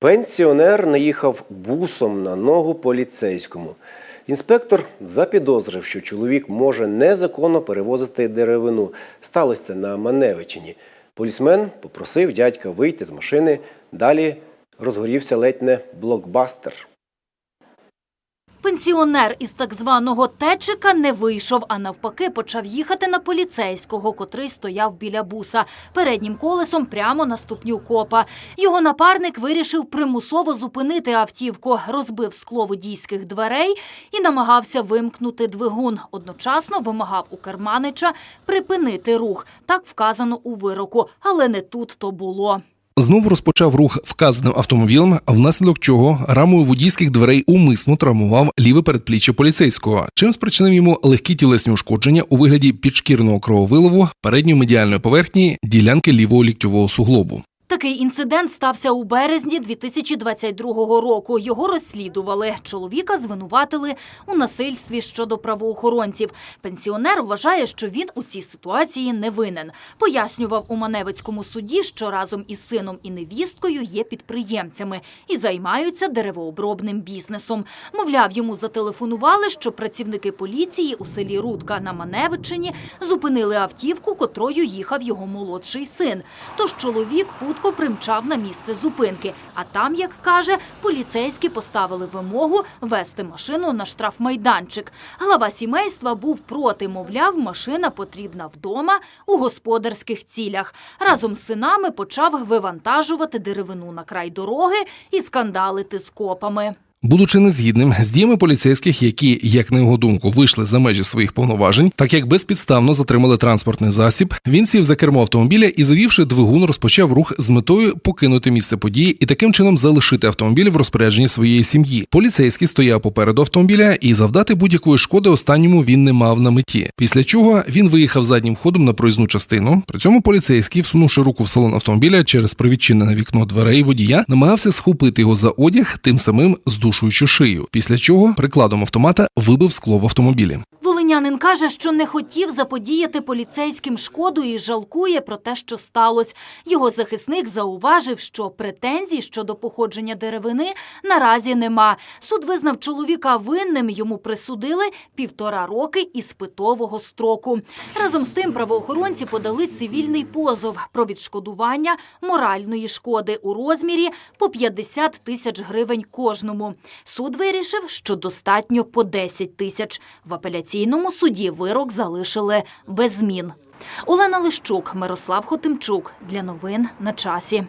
Пенсіонер наїхав бусом на ногу поліцейському. Інспектор запідозрив, що чоловік може незаконно перевозити деревину. Сталося це на Маневичині. Полісмен попросив дядька вийти з машини. Далі розгорівся ледь не блокбастер. Пенсіонер із так званого течика не вийшов, а навпаки почав їхати на поліцейського, котрий стояв біля буса, переднім колесом прямо на ступню копа. Його напарник вирішив примусово зупинити автівку, розбив скло водійських дверей і намагався вимкнути двигун. Одночасно вимагав у керманича припинити рух. Так вказано у вироку, але не тут то було. Знов розпочав рух вказаним автомобілем, внаслідок чого рамою водійських дверей умисно травмував ліве передпліччя поліцейського, чим спричинив йому легкі тілесні ушкодження у вигляді підшкірного крововиливу передньої медіальної поверхні ділянки лівого ліктьового суглобу. Такий інцидент стався у березні 2022 року. Його розслідували. Чоловіка звинуватили у насильстві щодо правоохоронців. Пенсіонер вважає, що він у цій ситуації не винен. Пояснював у Маневицькому суді, що разом із сином і невісткою є підприємцями і займаються деревообробним бізнесом. Мовляв, йому зателефонували, що працівники поліції у селі Рудка на Маневичині зупинили автівку, котрою їхав його молодший син. Тож чоловік хутко примчав на місце зупинки. А там, як каже, поліцейські поставили вимогу вести машину на штрафмайданчик. Глава сімейства був проти, мовляв, машина потрібна вдома у господарських цілях. Разом з синами почав вивантажувати деревину на край дороги і скандалити з копами. Будучи незгідним з діями поліцейських, які, як на його думку, вийшли за межі своїх повноважень, так як безпідставно затримали транспортний засіб, він сів за кермо автомобіля і, завівши двигун, розпочав рух з метою покинути місце події і таким чином залишити автомобіль в розпорядженні своєї сім'ї. Поліцейський стояв попереду автомобіля і завдати будь-якої шкоди останньому він не мав на меті. Після чого він виїхав заднім ходом на проїзну частину. При цьому поліцейський, всунувши руку в салон автомобіля через привідчинене вікно дверей водія, намагався схопити його за одяг, тим самим здушуючи шию. Після чого прикладом автомата вибив скло в автомобілі. Волинянин каже, що не хотів заподіяти поліцейським шкоду і жалкує про те, що сталося. Його захисник зауважив, що претензій щодо походження деревини наразі нема. Суд визнав чоловіка винним, йому присудили півтора роки іспитового строку. Разом з тим правоохоронці подали цивільний позов про відшкодування моральної шкоди у розмірі по 50 тисяч гривень кожному. Суд вирішив, що достатньо по 10 тисяч. В апеляційному суді вирок залишили без змін. Олена Лищук, Мирослав Хотимчук. Для новин на часі.